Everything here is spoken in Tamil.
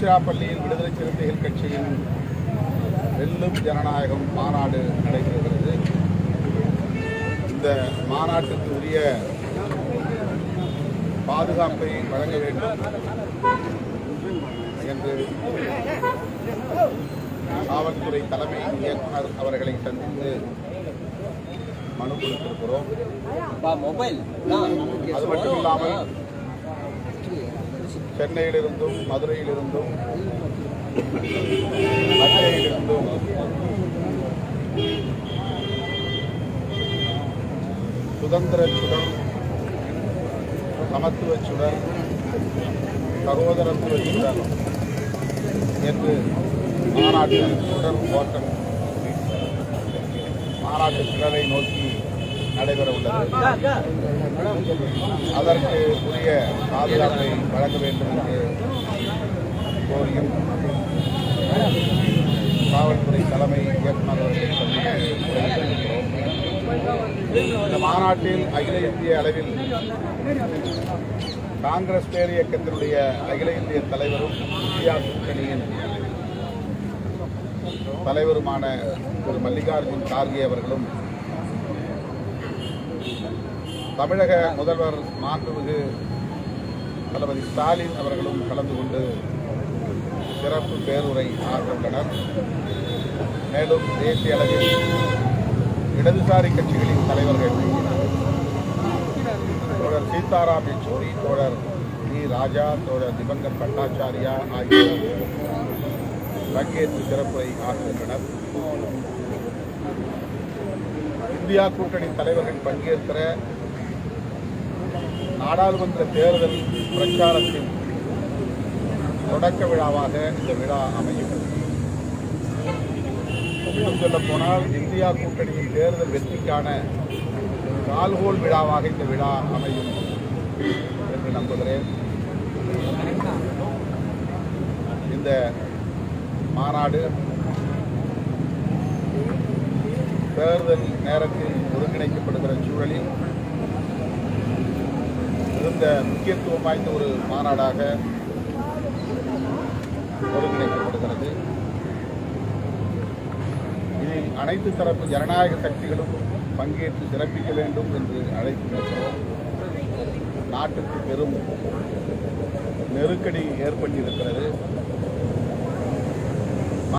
திருச்சிராப்பள்ளியில் விடுதலை சிறுத்தைகள் கட்சியின் வெல்லும் ஜனநாயகம் மாநாடு நடைபெறுகிறது. இந்த மாநாட்டுக்கு உரிய பாதுகாப்பை வழங்க வேண்டும் என்று காவல்துறை தலைமை இயக்குனர் அவர்களை சந்தித்து மனு கொடுத்திருக்கிறோம். அது மட்டும் இல்லாமல் சென்னையிலிருந்தும் மதுரையிலிருந்தும் மதுரையிலிருந்தும். சுதந்திர சுடர் சமத்துவ சுடர் சகோதரத்துவ சுடர் என்று மாநாட்டில் சுடர் ஓட்டம். மாநாட்டு சுடரை நோக்கி நடைபெற உள்ளது. அதற்கு உரிய பாதுகாப்பை வழங்க வேண்டும் என்று கோரியும் காவல்துறை தலைமை இயக்குநர் அவர்களை இந்த மாநாட்டில் அகில இந்திய அளவில் காங்கிரஸ் பேர் இயக்கத்தினுடைய அகில இந்திய தலைவரும் இந்தியா கூட்டணியின் தலைவருமான திரு மல்லிகார்ஜுன் கார்கே அவர்களும் தமிழக முதல்வர் மாண்புமிகு தளபதி ஸ்டாலின் அவர்களும் கலந்து கொண்டு சிறப்பு பேருரை ஆற்றுள்ளனர் மேலும் தேசிய அளவில் இடதுசாரி கட்சிகளின் தலைவர்கள் தோழர் சீதாராம் யெச்சூரி தோழர் டி ராஜா தோழர் திபங்கர் பட்டாச்சாரியா ஆகியோர் பங்கேற்று சிறப்புரை ஆற்றுகின்றனர் இந்தியா கூட்டணி தலைவர்கள் பங்கேற்கிற நாடாளுமன்ற தேர்தல் பிரச்சாரத்தின் தொடக்க விழாவாக இந்த விழா அமையும் இன்னும் சொல்ல போனால் இந்தியா கூட்டணியின் தேர்தல் வெற்றிக்கான கால்கோல் விழாவாக இந்த விழா அமையும் என்று நம்புகிறேன். இந்த மாநாடு தேர்தல் நேரத்தில் ஒருங்கிணைக்கப்படுகிற சூழலில் இந்த முக்கியத்துவம் வாய்ந்த ஒரு மாநாடாக ஒருங்கிணைக்கப்படுகிறது. இதில் அனைத்து தரப்பு ஜனநாயக சக்திகளும் பங்கேற்று சிறப்பிக்க வேண்டும் என்று அழைப்பு விடுக்கிறோம் நாட்டுக்கு பெரும் நெருக்கடி ஏற்பட்டிருக்கிறது.